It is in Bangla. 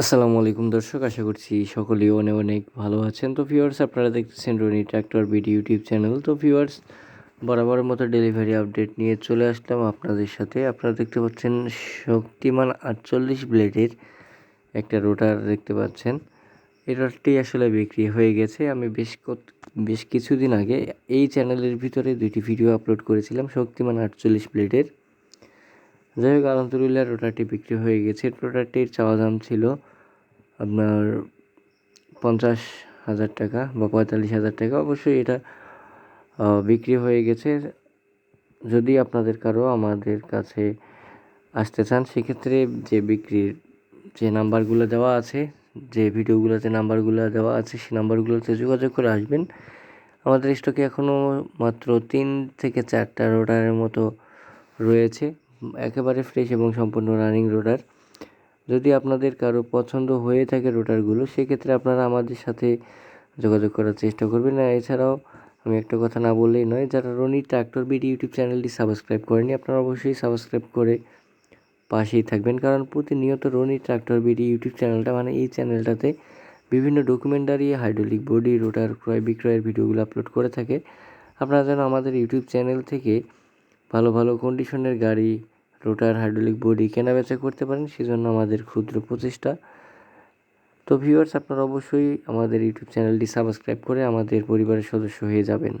আসসালামু আলাইকুম দর্শক, আশা করছি সকলেই অনেক অনেক ভালো আছেন। তো ভিউয়ার্স আপনারা দেখতেছেন Roni tractor BD YouTube channel. তো ভিউয়ার্স বরাবরের মতো ডেলিভারি আপডেট নিয়ে চলে আসলাম আপনাদের সাথে। আপনারা দেখতে পাচ্ছেন শক্তিমান আটচল্লিশ ব্লেডের একটা রোটার দেখতে পাচ্ছেন। এই রোটারটি আসলে বিক্রি হয়ে গেছে। আমি বেশ বেশ কিছুদিন আগে এই চ্যানেলের ভিতরে দুইটি ভিডিও আপলোড করেছিলাম, শক্তিমান আটচল্লিশ ব্লেডের যাই হোক আলহামদুলিল্লাহ রোটারটি বিক্রি হয়ে গেছে। রোটারটির চাওয়া দাম ছিল আপনার পঞ্চাশ হাজার টাকা বা পঁয়তাল্লিশ হাজার টাকা। অবশ্যই এটা বিক্রি হয়ে গেছে। যদি আপনাদের কারও আমাদের কাছে আসতে চান, সেক্ষেত্রে যে বিক্রির যে নাম্বারগুলো দেওয়া আছে, যে ভিডিওগুলোতে নাম্বারগুলো দেওয়া আছে সেই নাম্বারগুলোতে যোগাযোগ করে আসবেন। আমাদের স্টকে এখনও মাত্র তিন থেকে চারটা রোটারের মতো রয়েছে। একেবারে ফ্রেশ এবং সম্পূর্ণ রানিং রোটার যদি আপনাদের কারও পছন্দ হয়ে থাকে রোটারগুলো, সেক্ষেত্রে আপনারা আমাদের সাথে যোগাযোগ করার চেষ্টা করবেন। এছাড়াও আমি একটা কথা না বললেই নয়, যারা রনি ট্রাক্টর বিডি ইউটিউব চ্যানেলটি সাবস্ক্রাইব করেনি আপনারা অবশ্যই সাবস্ক্রাইব করে পাশেই থাকবেন। কারণ প্রতিনিয়ত রনি ট্রাক্টর বিডি ইউটিউব চ্যানেলটা মানে এই চ্যানেলটাতে বিভিন্ন ডকুমেন্টারি হাইড্রোলিক বডি রোটার ক্রয় বিক্রয়ের ভিডিওগুলো আপলোড করে থাকে। আপনারা যেন আমাদের ইউটিউব চ্যানেল থেকে ভালো ভালো কন্ডিশনের গাড়ি রোটার হাইড্রোলিক বডি কেনাবেচা করতে পারেন, সেজন্য আমাদের ক্ষুদ্র প্রচেষ্টা। তো ভিউয়ার্স আপনারা অবশ্যই আমাদের ইউটিউব চ্যানেলটি সাবস্ক্রাইব করে আমাদের পরিবারের সদস্য হয়ে যাবেন।